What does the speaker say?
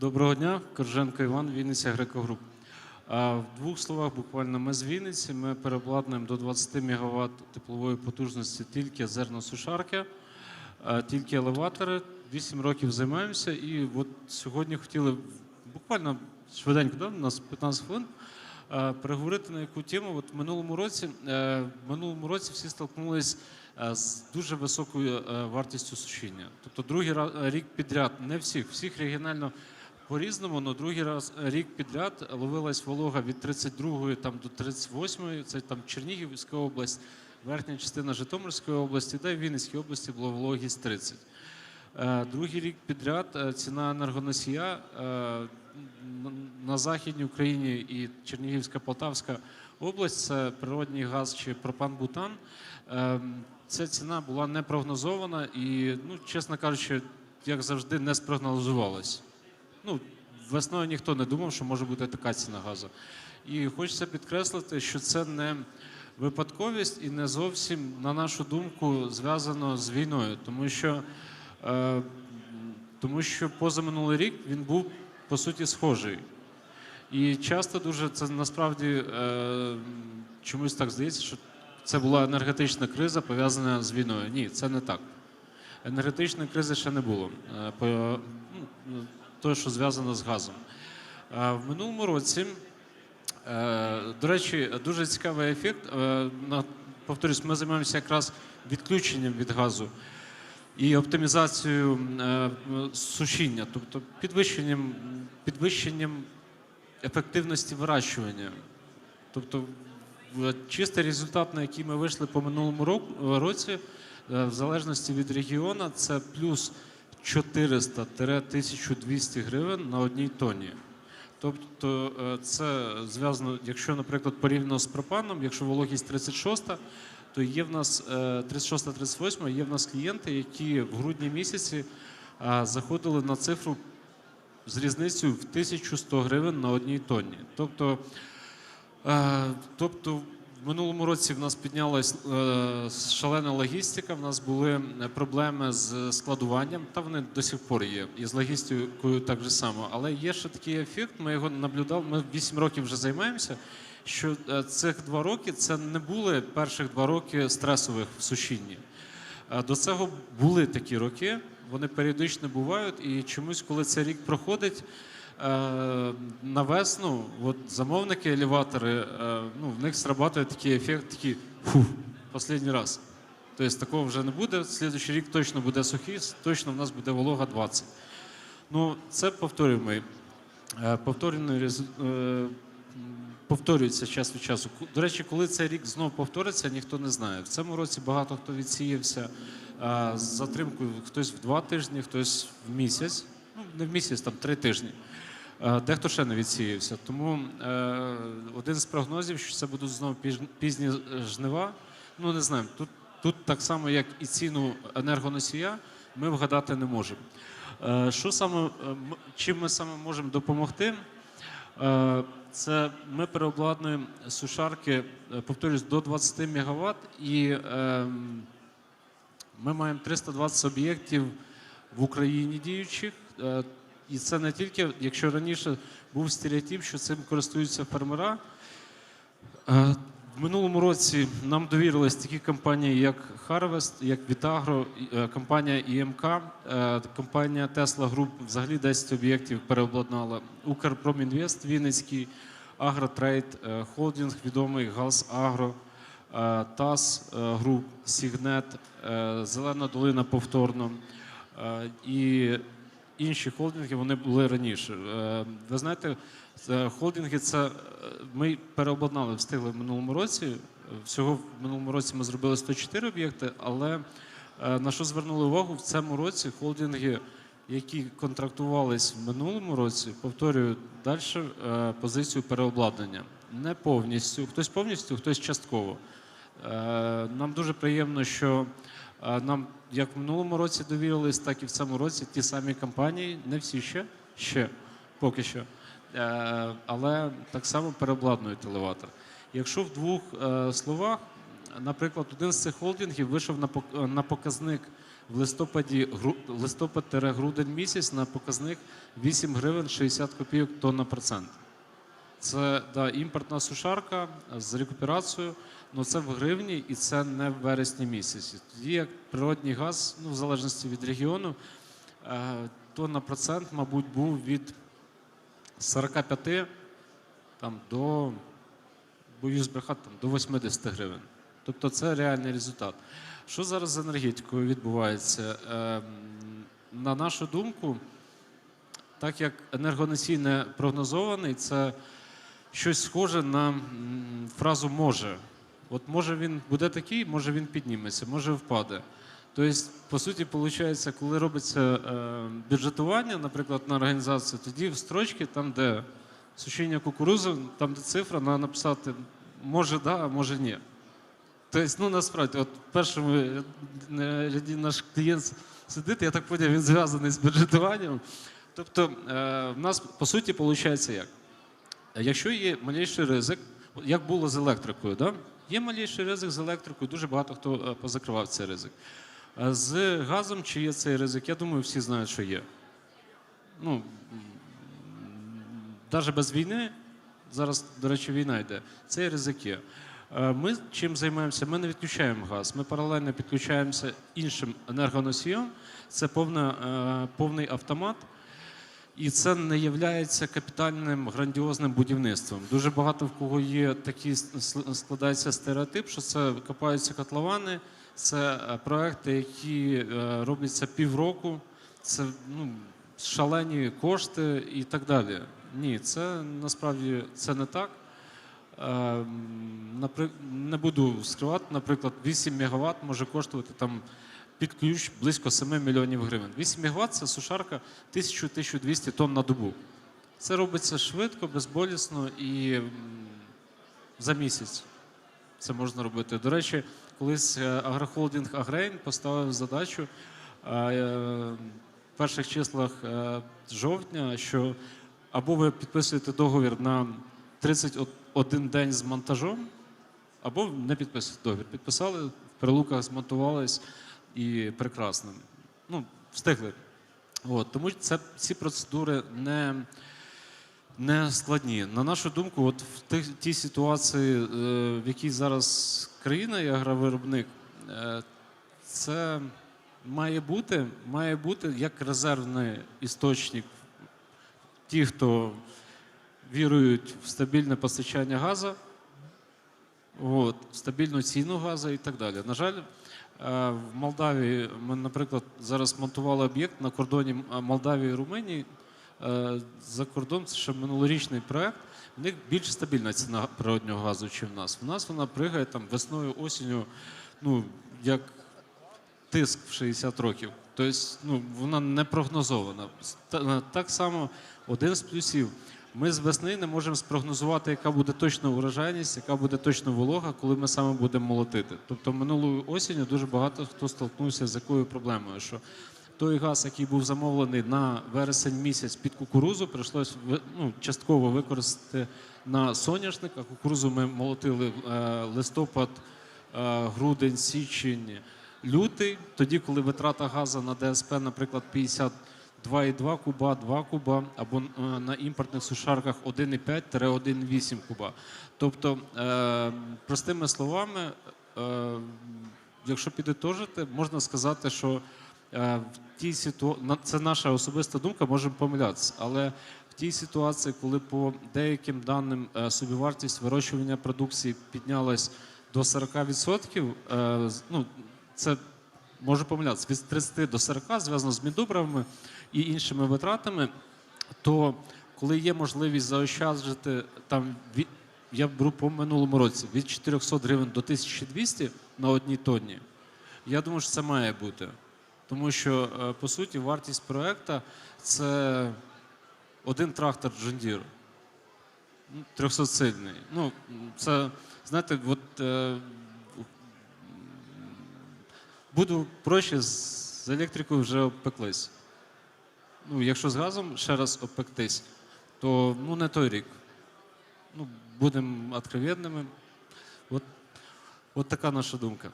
Доброго дня, Корженко Іван, Вінниця Грекогруп. В двох словах, буквально, ми з Вінниці. Ми переобладнуємо до 20 МВт теплової потужності тільки зерносушарки, тільки елеватори. 8 років займаємося. І от сьогодні хотіли буквально швиденько, да? у нас 15 хвилин. Переговорити на яку тему. От в минулому році, е, в минулому році всі столкнулись е, з дуже високою е, вартістю сушіння. Тобто другий рік підряд, не всіх, всіх регіонально по-різному, але другий раз рік підряд ловилась волога від 32 там, до 38, це там Чернігівська область, верхня частина Житомирської області, й в Вінницькій області була вологість 30. Е, Другий рік підряд е, ціна енергоносія е, на Західній Україні і Чернігівська Полтавська область це природній газ чи пропан-бутан. Е, Ця ціна була не прогнозована і, ну, чесно кажучи, як завжди, не спрогнозувалась. Ну, весною ніхто не думав, що може бути така ціна газу. І хочеться підкреслити, що це не випадковість і не зовсім, на нашу думку, зв'язано з війною, тому що, е, тому що позаминулий рік він був по суті схожий. І часто дуже це насправді е, чомусь так здається, що це була енергетична криза пов'язана з війною. Ні, це не так. Енергетичної кризи ще не було. Те, що зв'язано з газом. Е, В минулому році, е, до речі, дуже цікавий ефект. Е, Повторюсь, ми займаємося якраз відключенням від газу і оптимізацією сушіння, тобто підвищенням, підвищенням ефективності вирощування. Тобто чистий результат, на який ми вийшли по минулому році, в залежності від регіону, це плюс 400-1200 гривень на одній тоні. Тобто е, це зв'язано, якщо, наприклад, порівняно з пропаном, якщо вологість 36, то є в нас 36-38, є в нас клієнти, які в грудні місяці е, заходили на цифру з різницею в 1100 гривень на одній тонні. Тобто, е, тобто минулому році в нас піднялась е, шалена логістика, в нас були проблеми з складуванням, та вони до сих пор є. І з логістикою так же само. Але є ще такий ефект, ми його наблюдали, ми 8 років вже займаємося. Що е, цих два роки це не були перших два роки стресових в сушінні. Е, До цього були такі роки, вони періодично бувають, і чомусь, коли цей рік проходить, на весну от замовники елеватори, е, ну, в них срабатує такий ефект, такий фух, останній раз. Тобто такого вже не буде. Слідуючий рік точно буде сухий, точно в нас буде волога 20. Ну, це повторюємо. Е, е, повторюється час від часу. До речі, коли цей рік знову повториться, ніхто не знає. В цьому році багато хто відсіявся з затримкою хтось в два тижні, хтось в місяць. Ну, не в місяць, там три тижні. А, Дехто ще не відсіявся. Тому е, один з прогнозів, що це будуть знову пізні жнива. Ну не знаємо. Тут, тут так само, як і ціну енергоносія, ми вгадати не можемо. Е, Що саме, е, чим ми саме можемо допомогти? Е, Це ми переобладнуємо сушарки, е, повторюсь, до 20 МВт, і ем, ми маємо 320 об'єктів в Україні діючих. І це не тільки, якщо раніше був стереотип, що цим користуються фермера. Е, В минулому році нам довірились такі компанії, як Harvest, як Vitaagro, і, е, компанія ІМК, е, компанія Tesla Group взагалі 10 об'єктів переобладнала. Укрпромінвест Вінницький, Агротрейд, холдинг відомий Галс Агро, ТАС Груп, Сігнет, Зелена Долина повторно. І інші холдинги вони були раніше. Е, Ви знаєте, холдинги це е, ми переобладнали, встигли в минулому році. Всього в минулому році ми зробили 104 об'єкти, але е, на що звернули увагу в цьому році холдинги, які контрактувались в минулому році, повторюю далі е, позицію переобладнання. Не повністю, хтось повністю, хтось частково. Е, Нам дуже приємно, що е, нам як в минулому році довірились, так і в цьому році ті самі компанії, не всі ще, ще поки що. Е, Але так само переобладнують елеватор. Якщо в двох е, словах, наприклад, один з цих холдингів вийшов на показник в листопаді листопад-грудень місяць на показник 8 гривень 60 копійок тонна процент. Це да, імпортна сушарка з рекуперацією, але це в гривні і це не в вересні місяці. Тоді як природній газ, ну в залежності від регіону, е, то на процент, мабуть, був від 45 там, до, боюсь брехати, там, до 80 гривень. Тобто це реальний результат. Що зараз з енергетикою відбувається? Ем, на нашу думку, так як енергоносій не прогнозований, це щось схоже на фразу може. От може він буде такий, може він підніметься, може впаде. Тобто, по суті, виходить, коли робиться е, бюджетування, наприклад, на організацію, тоді в строчці, там, де сушіння кукурузи, там, де цифра, треба написати може да, а може ні. Тобто, ну насправді, от першому е, ряді наш клієнт сидить, я так поняв, він зв'язаний з бюджетуванням. Тобто, е, в нас по суті виходить як? Якщо є малейший ризик, як було з електрикою, да? Є малейший ризик з електрикою, дуже багато хто е, позакривав цей ризик. З газом чи є цей ризик, я думаю, всі знають, що є. Ну, навіть без війни, зараз, до речі, війна йде, цей ризик є. Е, Ми чим займаємося? Ми не відключаємо газ. Ми паралельно підключаємося іншим енергоносієм. Це повна, е, повний автомат. І це не є капітальним грандіозним будівництвом. Дуже багато в кого є такий складається стереотип, що це копаються котловани, це е, проекти, які е, робляться півроку, це ну, шалені кошти і так далі. Ні, це насправді це не так. Е, Не буду скривати, наприклад, 8 МВт може коштувати там під ключ близько 7 мільйонів гривень. 8 МВт це сушарка 1000-1200 тонн на добу. Це робиться швидко, безболісно і за місяць це можна робити. До речі, колись е, агрохолдинг Агрейн поставив задачу е, в перших числах е, жовтня, що або ви підписуєте договір на 31 день з монтажом, або не підписуєте договір. Підписали, в прилуках змонтувались і прекрасно. Ну, встигли. От, тому це, ці процедури не, не складні. На нашу думку, от в тих, тій ситуації, е, в якій зараз країна і агровиробник, е, це має бути, має бути як резервний істочник. Ті, хто вірують в стабільне постачання газу, от, в стабільну ціну газу і так далі. На жаль, в Молдавії ми, наприклад, зараз монтували об'єкт на кордоні е, Молдавії і Румунії. Е, За кордон це ще минулорічний проект. В них більш стабільна ціна природнього газу, ніж в нас. В нас вона пригає там весною, осінню, ну як тиск в 60 років. Тобто ну, вона не прогнозована. Так само один з плюсів. Ми з весни не можемо спрогнозувати, яка буде точна урожайність, яка буде точна волога, коли ми саме будемо молотити. Тобто минулої осінню дуже багато хто столкнувся з якою проблемою, що той газ, який був замовлений на вересень місяць під кукурузу, прийшлось ну, частково використати на соняшник, а кукурузу ми молотили е, листопад, е, грудень, січень, лютий. Тоді, коли витрата газу на ДСП, наприклад, 52,2 куба, 2 куба, або е, на імпортних сушарках 1,5-1,8 куба. Тобто, е, простими словами, е, якщо підітожити, можна сказати, що в тій ситуації, це наша особиста думка, можемо помилятися, але в тій ситуації, коли по деяким даним собівартість вирощування продукції піднялась до 40%, е, ну, це можу помилятися, від 30 до 40 зв'язано з міндобривами і іншими витратами, то коли є можливість заощаджити там від, я беру по минулому році від 400 гривень до 1200 на одній тонні, я думаю, що це має бути. Тому що, е, по суті, вартість проекту це один трактор John Deere. Ну, 300-сильний. Ну, це, знаєте, от, е, буду проще, з електрикою вже обпеклись. Ну, якщо з газом ще раз обпектись, то ну, не той рік. Ну, будемо откровенними. От, от така наша думка.